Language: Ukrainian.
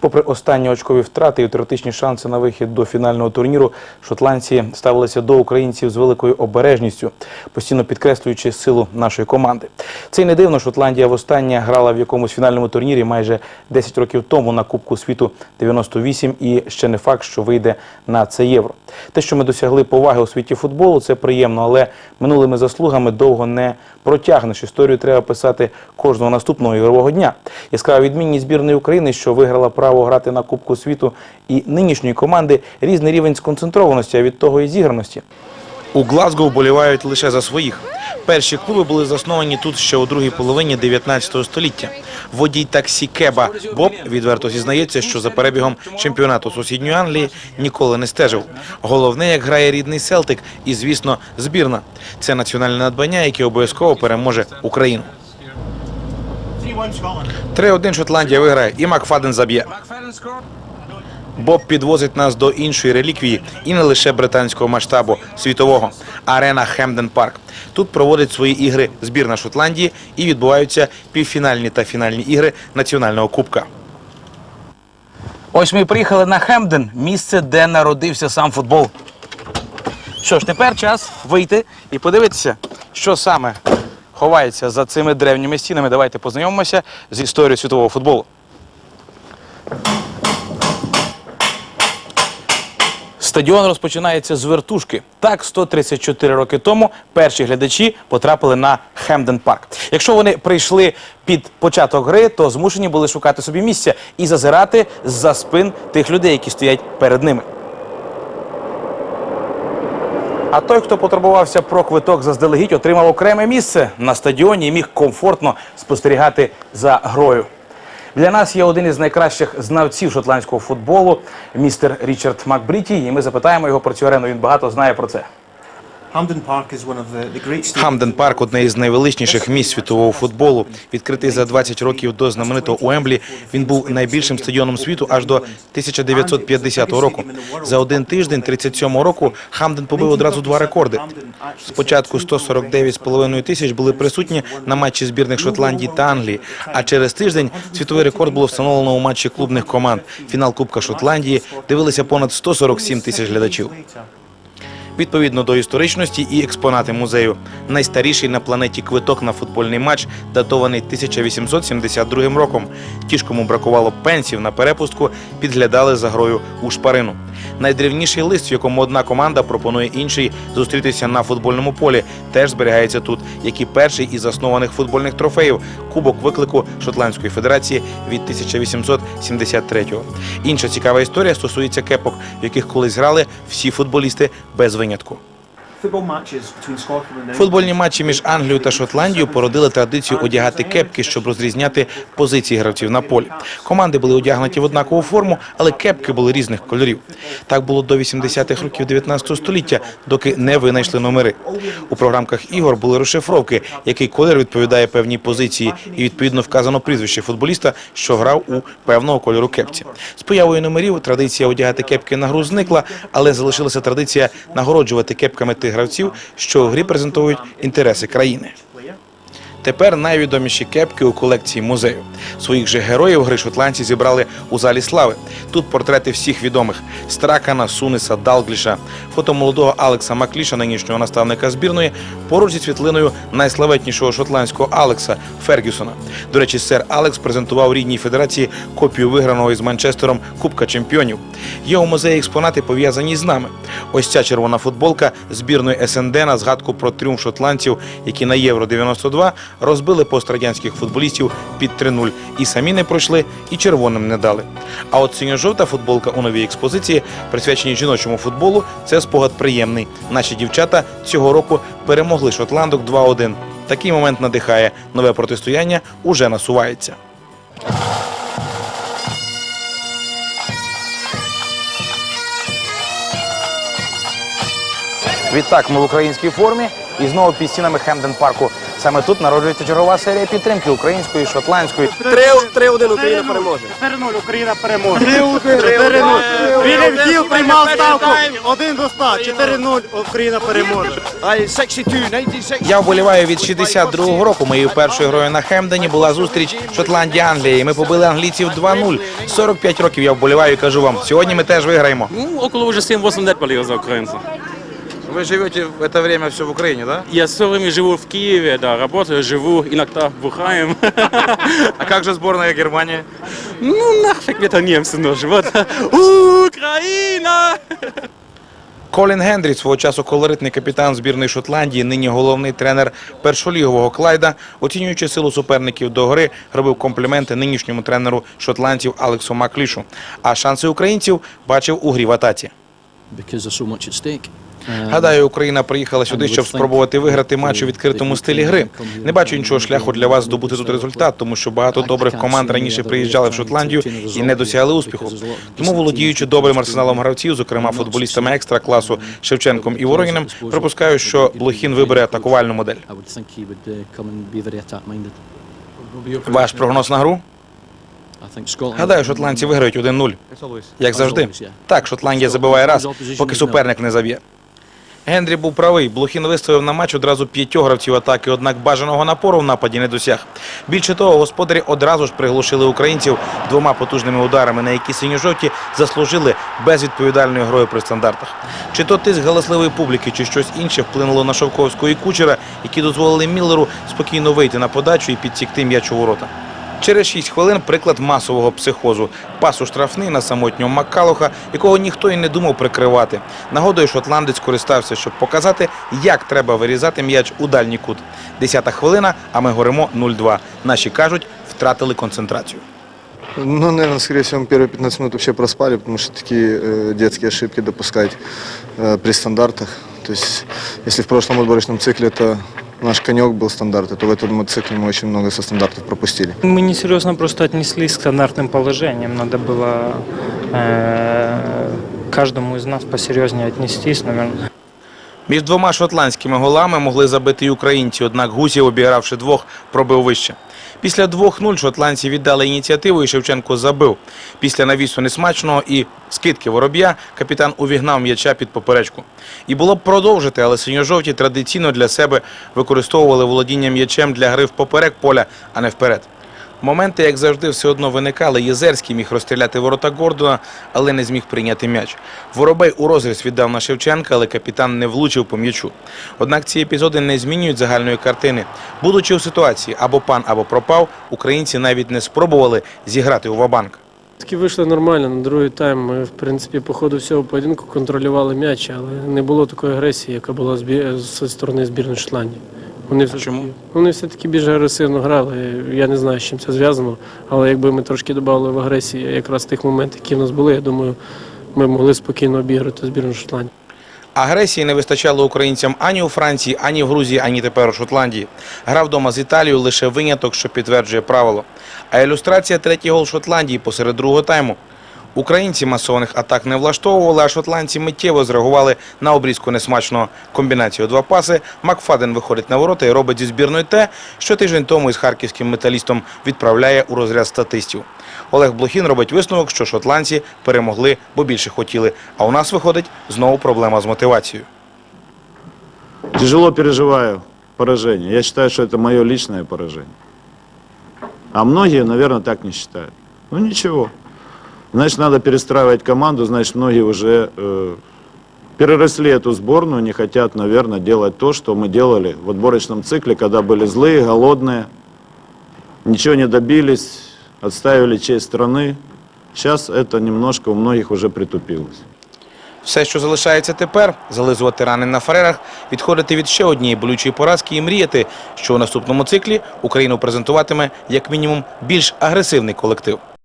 Попри останні очкові втрати і теоретичні шанси на вихід до фінального турніру, шотландці ставилися до українців з великою обережністю, постійно підкреслюючи силу нашої команди. Це й не дивно. Шотландія востаннє грала в якомусь фінальному турнірі майже 10 років тому на Кубку світу 98 і ще не факт, що вийде на це євро. Те, що ми досягли поваги у світі футболу, це приємно, але минулими заслугами довго не протягнеш. Історію треба писати кожного наступного ігрового дня. Яскрава відмінність збірної України, що виграла право грати на Кубку світу, і нинішньої команди різний рівень сконцентрованості, а від того і зіграності. У Глазго вболівають лише за своїх. Перші клуби були засновані тут ще у другій половині 19 століття. Водій таксі Кеба Боб відверто зізнається, що за перебігом чемпіонату сусідньої Англії ніколи не стежив. Головне, як грає рідний Селтик, і звісно, збірна. Це національне надбання, яке обов'язково переможе Україну. 3-1 Шотландія виграє, і Макфаден заб'є. Боб підвозить нас до іншої реліквії і не лише британського масштабу світового арена Хемден Парк. Тут проводить свої ігри збірна Шотландії і відбуваються півфінальні та фінальні ігри національного кубка. Ось ми приїхали на Хемден, місце, де народився сам футбол. Що ж, тепер час вийти і подивитися, що саме ховається за цими древніми стінами. Давайте познайомимося з історією світового футболу. Стадіон розпочинається з вертушки. Так, 134 роки тому перші глядачі потрапили на Хемден Парк. Якщо вони прийшли під початок гри, то змушені були шукати собі місця і зазирати за спин тих людей, які стоять перед ними. А той, хто потребувався про квиток заздалегідь, отримав окреме місце на стадіоні і міг комфортно спостерігати за грою. Для нас є один із найкращих знавців шотландського футболу, містер Річард Макбріті, і ми запитаємо його про цю арену. Він багато знає про це. Хамден Парк одне із найвеличніших місць світового футболу. Відкритий за 20 років до знаменитого Уемблі. Він був найбільшим стадіоном світу аж до 1950 року. За один тиждень 37 року Хамден побив одразу два рекорди. Спочатку 149,5 тисяч були присутні на матчі збірних Шотландії та Англії. А через тиждень світовий рекорд було встановлено у матчі клубних команд. Фінал Кубка Шотландії дивилися понад 147 тисяч глядачів. Відповідно до історичності і експонати музею. Найстаріший на планеті квиток на футбольний матч датований 1872 роком. Ті ж, кому бракувало пенсів на перепустку, підглядали за грою у шпарину. Найдревніший лист, в якому одна команда пропонує іншій зустрітися на футбольному полі, теж зберігається тут, як і перший із заснованих футбольних трофеїв Кубок виклику Шотландської Федерації від 1873-го. Інша цікава історія стосується кепок, в яких колись грали всі футболісти без винятку. Футбольні матчі між Англією та Шотландією породили традицію одягати кепки, щоб розрізняти позиції гравців на полі. Команди були одягнуті в однакову форму, але кепки були різних кольорів. Так було до 80-х років 19 століття, доки не винайшли номери. У програмках ігор були розшифровки, який колір відповідає певній позиції, і відповідно вказано прізвище футболіста, що грав у певного кольору кепці. З появою номерів традиція одягати кепки на гру зникла, але залишилася традиція нагороджувати кепками тих гравців, що в грі презентують інтереси країни. Тепер найвідоміші кепки у колекції музею. Своїх же героїв гри шотландці зібрали у залі слави. Тут портрети всіх відомих: Стракана, Суниса, Далгліша, фото молодого Алекса Макліша, нинішнього наставника збірної, поруч зі світлиною найславетнішого шотландського Алекса Фергюсона. До речі, сер Алекс презентував рідній федерації копію виграного із Манчестером Кубка Чемпіонів. У музеї експонати пов'язані з нами. Ось ця червона футболка збірної СНД на згадку про тріумф шотландців, які на Євро 92 розбили пострадянських футболістів під 3-0 і самі не пройшли, і червоним не дали. А от синьо-жовта футболка у новій експозиції, присвяченій жіночому футболу, це спогад приємний. Наші дівчата цього року перемогли шотландок 2-1. Такий момент надихає. Нове протистояння уже насувається. Відтак ми в українській формі і знову під стінами Хемден парку. саме тут народжується чергова серія підтримки української, шотландської. 3-1 Україна переможе. 4-0 Україна переможе. 4-0. Вільям Гіл приймав ставку 1 до 100. 4-0 Україна переможе. Aye, 62, 1960. Я вболіваю від 62-го року. Моєю першою грою на Хемдені була зустріч Шотландія-Англія. і Ми побили англійців 2-0. 45 років я вболіваю і кажу вам, сьогодні ми теж виграємо. Ну, около уже 7-8 лет болел за украинцев. Ви живете в це время все в Україні, так? Я все время живу в Киеве, да, работаю, живу, иногда бухаем. А як же зборна Германії? Ну, нафиг мне это немцы нужны. Вот. Украина! Колін Гендрі, свого часу колоритний капітан збірної Шотландії, нині головний тренер першолігового Клайда, оцінюючи силу суперників до гри, робив компліменти нинішньому тренеру шотландців Алексу Маклішу. А шанси українців бачив у грі в атаці. because there's so much at stake. Гадаю, Україна приїхала сюди, щоб спробувати виграти матч у відкритому стилі гри. Не бачу іншого шляху для вас здобути тут результат, тому що багато добрих команд раніше приїжджали в Шотландію і не досягли успіху. Тому, володіючи добрим арсеналом гравців, зокрема футболістами екстра класу Шевченком і Вороніним, припускаю, що Блохін вибере атакувальну модель. Uh. Ваш прогноз на гру? Гадаю, шотландці виграють 1-0. Як завжди. Так, Шотландія забиває раз, поки суперник не заб'є. Генрі був правий. Блохін виставив на матч одразу п'ятьох гравців атаки, однак бажаного напору в нападі не досяг. Більше того, господарі одразу ж приглушили українців двома потужними ударами, на які синьо-жовті заслужили безвідповідальною грою при стандартах. Чи то тиск галасливої публіки, чи щось інше вплинуло на Шовковського і Кучера, які дозволили Міллеру спокійно вийти на подачу і підсікти м'яч у ворота. Через 6 хвилин приклад масового психозу. Пас у штрафний на самотнього Маккалуха, якого ніхто і не думав прикривати. Нагодою шотландець користався, щоб показати, як треба вирізати м'яч у дальній кут. Десята хвилина, а ми горимо 0-2. Наші кажуть, втратили концентрацію. Ну, наверное, скорее всего, мы первые 15 минут вообще проспали, потому что такие э, детские ошибки допускать э, при стандартах. То есть, если в прошлом отборочном цикле это наш конек был стандарты, то в этом цикле мы очень много со стандартов пропустили. Мы несерьезно просто отнеслись к стандартным положениям. Надо было э, каждому из нас посерьезнее отнестись, наверное. Між двома шотландськими голами могли забити й українці, однак Гусів, обігравши двох, пробив вище. Після 2-0 шотландці віддали ініціативу і Шевченко забив. Після навісу несмачного і скидки вороб'я капітан увігнав м'яча під поперечку. І було б продовжити, але синьо-жовті традиційно для себе використовували володіння м'ячем для гри впоперек поля, а не вперед. Моменти, як завжди, все одно виникали. Єзерський міг розстріляти ворота Гордона, але не зміг прийняти м'яч. Воробей у розріз віддав на Шевченка, але капітан не влучив по м'ячу. Однак ці епізоди не змінюють загальної картини. Будучи у ситуації або пан, або пропав, українці навіть не спробували зіграти у вабанк. Таки вийшли нормально на другий тайм. Ми, в принципі, по ходу всього поєдинку контролювали м'яч, але не було такої агресії, яка була зі сторони збірної Шотландії. Вони все чому? Вони все-таки більш агресивно грали. Я не знаю, з чим це зв'язано, але якби ми трошки додали в агресії якраз тих моментів, які в нас були, я думаю, ми могли спокійно обіграти збірну Шотландії. Агресії не вистачало українцям ані у Франції, ані в Грузії, ані тепер у Шотландії. Гра вдома з Італією лише виняток, що підтверджує правило. А ілюстрація третій гол Шотландії посеред другого тайму. Українці масованих атак не влаштовували, а шотландці миттєво зреагували на обрізку несмачного комбінацію два паси. Макфаден виходить на ворота і робить зі збірної те, що тиждень тому із харківським металістом відправляє у розряд статистів. Олег Блохін робить висновок, що шотландці перемогли, бо більше хотіли. А у нас виходить знову проблема з мотивацією. Тяжело переживаю поражение. Я считаю, что это мое личное поражение. А многие, наверное, так не считают. Ну ничего. Значит, надо перестраивать команду, значит, многие уже э, переросли эту сборную, не хотят, наверное, делать то, что мы делали в отборочном цикле, когда были злые, голодные, ничего не добились, отставили честь страны. Сейчас это немножко у многих уже притупилось. Все, що залишається тепер, зализувати рани на фарерах, відходити від ще однієї болючої поразки і мріяти, що у наступному циклі Україну презентуватиме як мінімум більш агресивний колектив.